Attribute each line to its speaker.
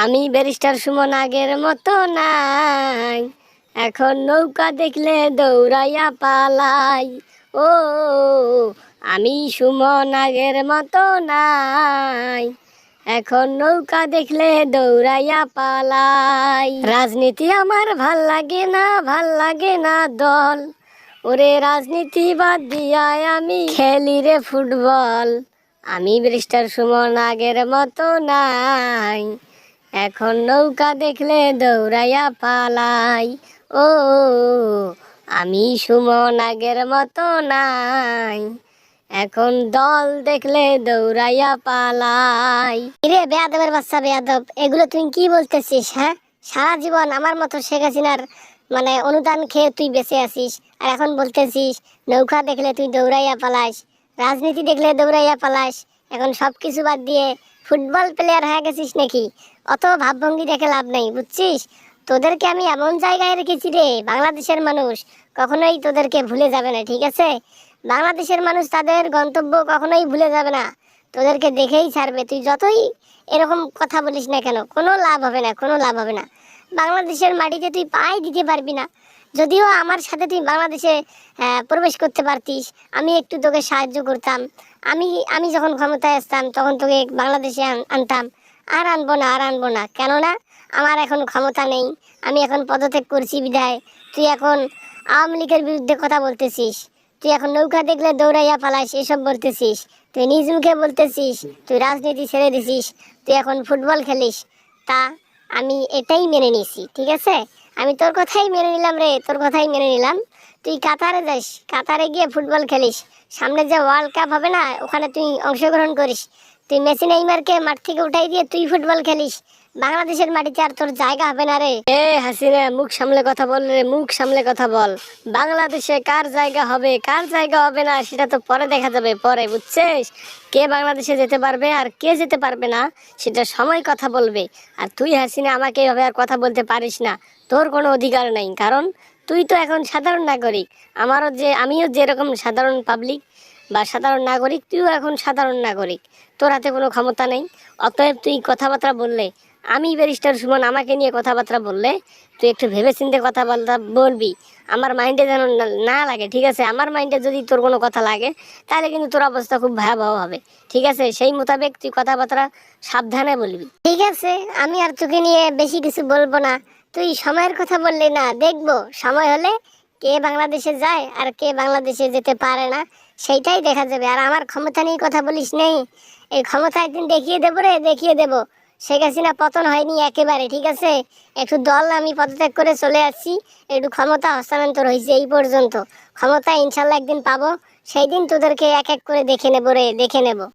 Speaker 1: আমি ব্যারিস্টার সুমন আগের মতো নাই। এখন নৌকা দেখলে দৌড়াইয়া পালাই। ও, আমি সুমন আগের মতো নাই। এখন নৌকা দেখলে দৌড়াইয়া পালাই। রাজনীতি আমার ভালো লাগে না, ভালো লাগে না দল। ওরে রাজনীতি বাদ দিয়ায় আমি খেলি রে ফুটবল। আমি ব্রিস্টার সুমন আগের মতো নাই। এখন নৌকা দেখলে দৌড়াইয়া পালাই। ও, আমি সুমন আগের মতো নাই। এখন দল দেখলে দৌড়াইয়া পালাই। রে বেয়াদবের বাচ্চা, বেয়াদব, এগুলো তুই কি বলতেছিস হ্যাঁ? সারা জীবন আমার মতো শেখ হাসিনার মানে অনুদান খেয়ে তুই বেঁচে আছিস। আর এখন বলতেছিস, নৌকা দেখলে তুই দৌড়াইয়া পালাস রাজনীতি দেখলে দৌড়াইয়া পালাস এখন সব কিছু বাদ দিয়ে ফুটবল প্লেয়ার হয়ে গেছিস নাকি? অত ভাবভঙ্গি দেখে লাভ নেই, বুঝছিস? তোদেরকে আমি এমন জায়গায় রেখেছি রে, বাংলাদেশের মানুষ। কখনোই তোদেরকে ভুলে যাবে না, ঠিক আছে? বাংলাদেশের মানুষ তাদের গন্তব্য কখনোই ভুলে যাবে না। তোদেরকে দেখেই ছাড়বে, তুই যতই এরকম কথা বলিস না কেন, কোনো লাভ হবে না, কোনো লাভ হবে না। বাংলাদেশের মাটিতে তুই পাই দিতে পারবি না। যদিও আমার সাথে তুই বাংলাদেশে প্রবেশ করতে পারতিস, আমি একটু তোকে সাহায্য করতাম। আমি আমি যখন ক্ষমতায় আসতাম, তখন তোকে বাংলাদেশে আনতাম। আর আনব না, আর আনব না। কেননা আমার এখন ক্ষমতা নেই। আমি এখন পদত্যাগ করছি বিধায়। তুই এখন আওয়ামী লীগের বিরুদ্ধে কথা বলতেছিস। তুই এখন নৌকা দেখলে দৌড়াইয়া পালাস, এসব বলতেছিস। তুই নিজ মুখে বলতেছিস, তুই রাজনীতি ছেড়ে দিছিস, তুই এখন ফুটবল খেলিস। তা আমি এটাই মেনে নিছি, ঠিক আছে? আমি তোর কথাই মেনে নিলাম রে, তোর কথাই মেনে নিলাম। তুই কাতারে যাস, কাতারে গিয়ে ফুটবল খেলিস। সামনে যে ওয়ার্ল্ড কাপ হবে না, ওখানে তুই অংশগ্রহণ করিস। তুই মেসি নেইমারকে মাঠ থেকে উঠাই দিয়ে তুই ফুটবল খেলিস। বাংলাদেশের মাটিতে আর তোর জায়গা হবে না রে। এ হাসিনা, মুখ সামলে কথা বল রে, মুখ সামলে কথা বল। বাংলাদেশে কার জায়গা হবে, কার জায়গা হবে না, সেটা তো পরে দেখা যাবে, পরে, বুঝছিস? কে বাংলাদেশে যেতে পারবে আর কে যেতে পারবে না, সেটা সময় কথা বলবে। আর তুই হাসিনা, আমাকে এভাবে আর কথা বলতে পারিস না। তোর কোনো অধিকার নাই, কারণ তুই তো এখন সাধারণ নাগরিক। আমারও যে, আমিও যেরকম সাধারণ পাবলিক বা সাধারণ নাগরিক, তুইও এখন সাধারণ নাগরিক। তোর হাতে কোনো ক্ষমতা নেই। অতএব তুই কথাবার্তা বললে, আমি ব্যারিস্টার সুমন, আমাকে নিয়ে কথাবার্তা বললে, তুই একটু ভেবে চিন্তে কথাবার্তা বলবি। আমার মাইন্ডে যেন না- লাগে, ঠিক আছে? আমার মাইন্ডে যদি তোর কোনো কথা লাগে, তাহলে কিন্তু তোর অবস্থা খুব ভয়াবহ হবে। ঠিক আছে? সেই মোতাবেক তুই কথাবার্তা সাবধানে বলবি। ঠিক আছে, আমি আর তোকে নিয়ে বেশি কিছু বলব না। তুই সময়ের কথা বললি না, দেখব। সময় হলে কে বাংলাদেশে যায় আর কে বাংলাদেশে যেতে পারে না। সেইটাই দেখা যাবে। আর আমার ক্ষমতা নিয়ে কথা বলিস নেই। এই ক্ষমতা একদিন দেখিয়ে দেবো রে, দেখিয়ে দেবো। শেখ হাসিনা পতন হয়নি একেবারে, ঠিক আছে? একটু দল আমি পদত্যাগ করে চলে আসছি। একটু ক্ষমতা হস্তান্তর হয়েছে এই পর্যন্ত। ক্ষমতা ইনশাল্লাহ একদিন পাবো। সেই দিন তোদেরকে এক এক করে দেখে নেব রে, দেখে নেব।